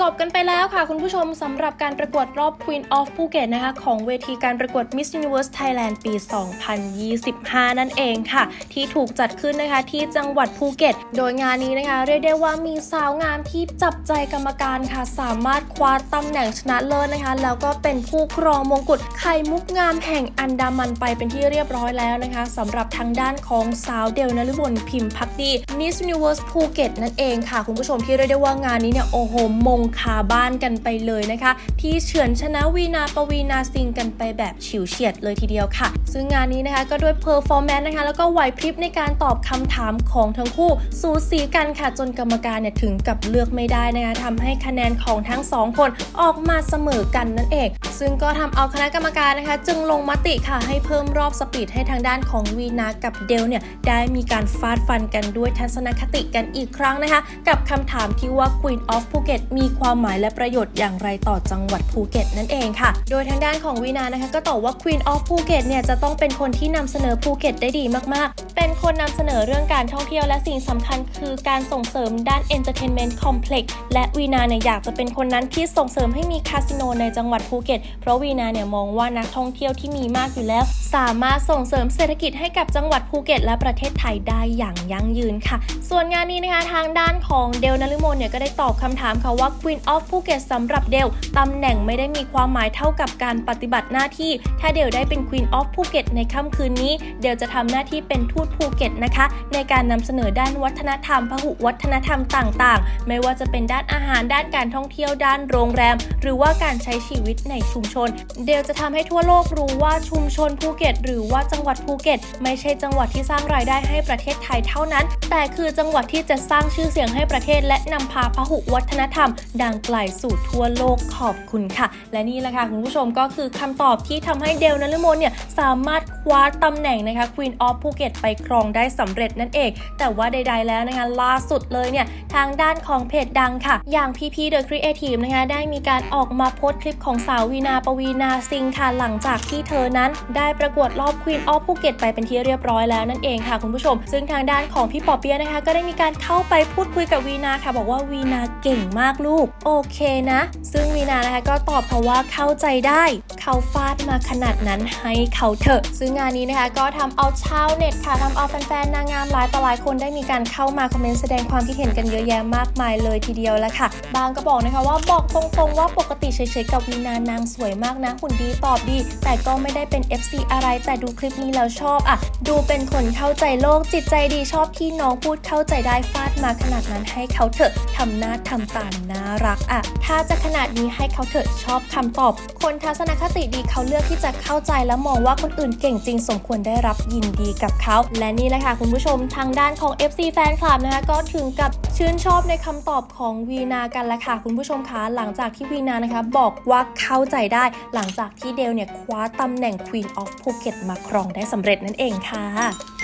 จบกันไปแล้วค่ะคุณผู้ชมสำหรับการประกวดรอบ Queen of Phuket นะคะของเวทีการประกวด Miss Universe Thailand ปี 2025 นั่นเองค่ะ ที่ถูกจัดขึ้นนะคะที่จังหวัดภูเก็ต โดยงานนี้นะคะ เรียกได้ว่ามีสาวงามที่จับใจกรรมการค่ะ สามารถคว้าตำแหน่งชนะเลิศนะคะ แล้วก็เป็นผู้ครองมงกุฎไข่มุกงามแห่งอันดามันไปเป็นที่เรียบร้อยแล้วนะคะสำหรับทางด้านของสาวเดลนฤมลพิมพ์พักดี Miss Universe ภูเก็ตนั่นเองค่ะ คุณผู้ชมที่เรียกได้ว่างานนี้เนี่ยโอ้โหมงคาบ้านกันไปเลยนะคะ ที่เฉือนชนะวีนาปวีนาซิงกันไปแบบฉิวเฉียดเลยทีเดียวค่ะ ซึ่งงานนี้นะคะก็ด้วยเพอร์ฟอร์แมนซ์นะคะ แล้วก็ไหวพริบในการตอบคำถามของทั้งคู่สูสีกันค่ะ จนกรรมการเนี่ยถึงกับเลือกไม่ได้นะคะทำให้คะแนนของทั้งสองคนออกมาเสมอกันนั่นเอง ซึ่งก็ทำเอาคณะกรรมการนะคะ จึงลงมติค่ะให้เพิ่มรอบสปีดให้ทางด้านของวีนากับเดลเนี่ยได้มีการฟาดฟันกันด้วยทัศนคติกันอีกครั้งนะคะ กับคำถามที่ว่า Queen of Phuket มีความหมายและประโยชน์อย่างไรต่อจังหวัดภูเก็ตนั่นเองค่ะ โดยทางด้านของวีนานะคะ ก็ตอบว่า Queen of Phuket เนี่ยจะต้องเป็นคนที่นำเสนอภูเก็ตได้ดีมากๆ เป็นคนนำเสนอเรื่องการท่องเที่ยวและสิ่งสำคัญคือการส่งเสริมด้าน Entertainment Complex และวีนาเนี่ยอยากจะเป็นคนนั้นที่ส่งเสริมให้มีคาสิโนในจังหวัดภูเก็ต เพราะวีนาเนี่ยมองว่านักท่องเที่ยวที่มีมากอยู่แล้ว สามารถส่งเสริมเศรษฐกิจให้กับจังหวัดภูเก็ต และประเทศไทยได้อย่างยั่งยืนค่ะ ส่วนงานนี้นะคะทางด้านของเดลนฤมลเนี่ยก็ได้ตอบคำถามามค่ะว่า Queen of Phuket สำหรับเดลตำแหน่งไม่ได้มีความหมายเท่ากับการปฏิบัติหน้าที่ ถ้าเดลได้เป็น Queen of Phuket ในค่ำคืนนี้ เดลจะทำหน้าที่เป็นทูตภูเก็ตนะคะ ในการนำเสนอด้านวัฒนธรรมพหุวัฒนธรรมต่างๆ ไม่ว่าจะเป็นด้านอาหารด้านการท่องเที่ยวด้านโรงแรม หรือว่าการใช้ชีวิตในชุมชน เดลจะทำให้ทั่วโลกรู้ว่าชุมชนภูเก็ต หรือว่าจังหวัดภูเก็ต ไม่ใช่จังหวัดที่สร้างรายได้ให้ประเทศไทยเท่านั้น แต่คือจังหวัดที่จะสร้างชื่อเสียงให้ประเทศและนำพาพหุวัฒนธรรม ดังไกลสู่ทั่วโลกขอบคุณค่ะ และนี่แหละค่ะคุณผู้ชมก็คือคำตอบที่ทำให้เดลนฤมลเนี่ยสามารถคว้าตำแหน่งนะคะ Queen of Phuket ไปครองได้สำเร็จนั่นเอง แต่ว่าใดๆแล้วนะคะล่าสุดเลยเนี่ยทางด้านของเพจดังค่ะ อย่างพีพีเดอะครีเอทีฟนะคะได้มีการออกมาโพสต์คลิปของสาววีนาปวีนาซิงค่ะหลังจากที่เธอนั้นได้ประกวดรอบ Queen of Phuket ไปเป็นที่เรียบร้อยแล้วนั่นเองค่ะคุณผู้ชม ซึ่งทางด้านของพี่ปอเปียนะคะ ก็ได้มีการเข้าไปพูดคุยกับวีนาค่ะ บอกว่าวีนาเก่งมากลูก โอเคนะ ซึ่งวีนานะคะก็ตอบเพราะว่าเข้าใจได้ เขาฟาดมาขนาดนั้นให้เขาเถอะ ซึ่งงานนี้นะคะก็ทำเอาชาวเน็ตค่ะทำเอาแฟนๆนางงามหลายต่อหลายคนได้มีการเข้ามาคอมเมนต์แสดงความคิดเห็นกันเยอะแยะมากมายเลยทีเดียวแล้วค่ะ บางก็บอกนะคะว่าบอกตรงๆว่าปกติเฉยๆกับวีนานางสวยมากนะหุ่นดีตอบดี แต่ก็ไม่ได้เป็น FC อะไรแต่ดูคลิปนี้แล้วชอบอะดูเป็นคนเข้าใจโลกจิตใจดีชอบที่น้องพูดเข้าใจได้ฟาดมาขนาดนั้นให้เขาเถอะทำหน้าทำตาน่ารักอะถ้าจะขนาดนี้ให้เขาเถอะชอบคำตอบ คนทัศนคติดีเขาเลือกที่จะเข้าใจและมองว่าคนอื่นเก่งจริงสมควรได้รับยินดีกับเขา และนี่แหละค่ะคุณผู้ชมทางด้านของ FC แฟนคลับนะคะก็ถึงกับชื่นชอบในคำตอบของวีนากันละค่ะคุณผู้ชมคะหลังจากที่วีนานะคะบอกว่าเข้าใจได้หลังจากที่เดลเนี่ยคว้าตำแหน่ง Queen of Phuket มาครองได้สำเร็จนั่นเองค่ะ